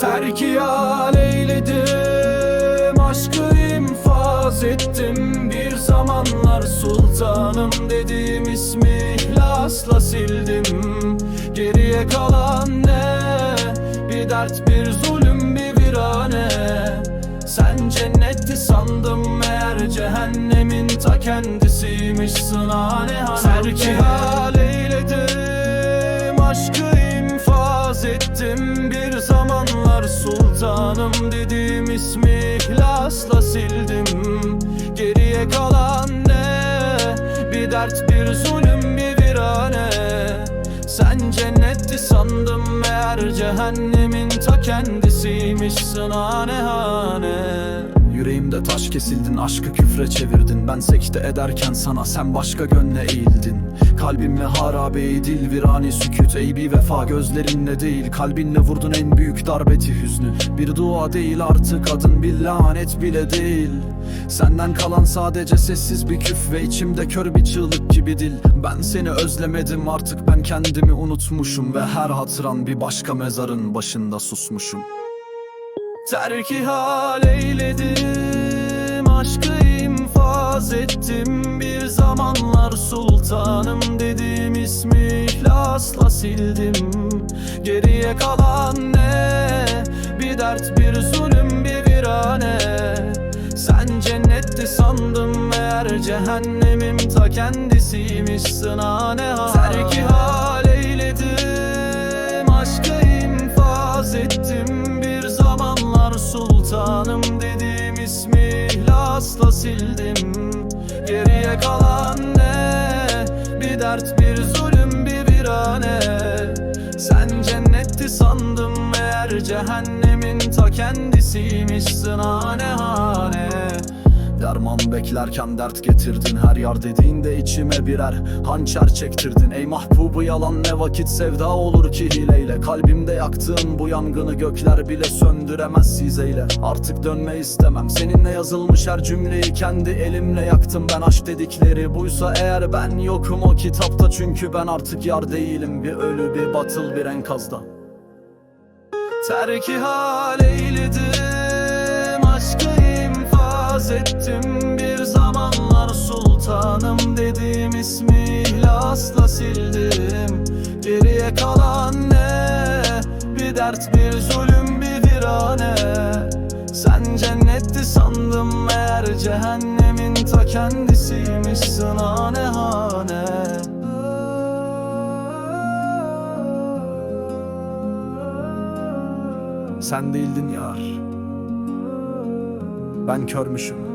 Terkiyal eyledim Aşkı infaz ettim. Bir zamanlar sultanım dediğim ismi ihlasla sildim. Geriye kalan ne? Bir dert bir zulüm bir virane. Sen cennetti sandım meğer cehennemin ta kendisiymiş sınane. Terkihal eyledim sultanım dediğim ismi ihlasla sildim. Geriye kalan ne? Bir dert bir zulüm bir virane. Sen cennetti sandım meğer cehennemin ta kendisiymiş sınane hane Yüreğimde taş kesildin aşkı küfre çevirdin. Ben sekte ederken sana sen başka gönle eğildin. Kalbimle harabeyi dil virani sükut. Eybi vefa gözlerinle değil Kalbinle vurdun en büyük darbeti hüznü. Bir dua değil artık adın bir lanet bile değil. Senden kalan sadece sessiz bir küf ve içimde kör bir çığlık gibi dil. Ben seni özlemedim artık ben kendimi unutmuşum Ve her hatıran bir başka mezarın başında susmuşum Terki hal eyledim Aşkı infaz ettim. Bir zamanlar sultanım dediğim ismi ihlasla sildim. Geriye kalan ne? Bir dert bir zulüm bir virane Sen cennetti sandım meğer cehennemim ta kendisiymiş sınane Terki hal sildim. Geriye kalan ne? Bir dert bir zulüm bir virane. Sen cennetti sandım meğer cehennemin ta kendisiymiş sınane hane Derman beklerken dert getirdin Her yar dediğinde içime birer hançer çektirdin. Ey mahbubu yalan ne vakit sevda olur ki hileyle? Kalbimde yaktığın bu yangını gökler bile söndüremez sizeyle. Artık dönme istemem seninle yazılmış her cümleyi kendi elimle yaktım. Ben aşk dedikleri buysa eğer ben yokum o kitapta. Çünkü ben artık yar değilim bir ölü bir batıl bir enkazda. Terki hal eyledim Aşkı infaz ettim Geriye kalan ne? Bir dert bir zulüm bir virane. Sen cennetti sandım meğer cehennemin ta kendisiymiş sınane hane? Sen değildin yar. Ben körmüşüm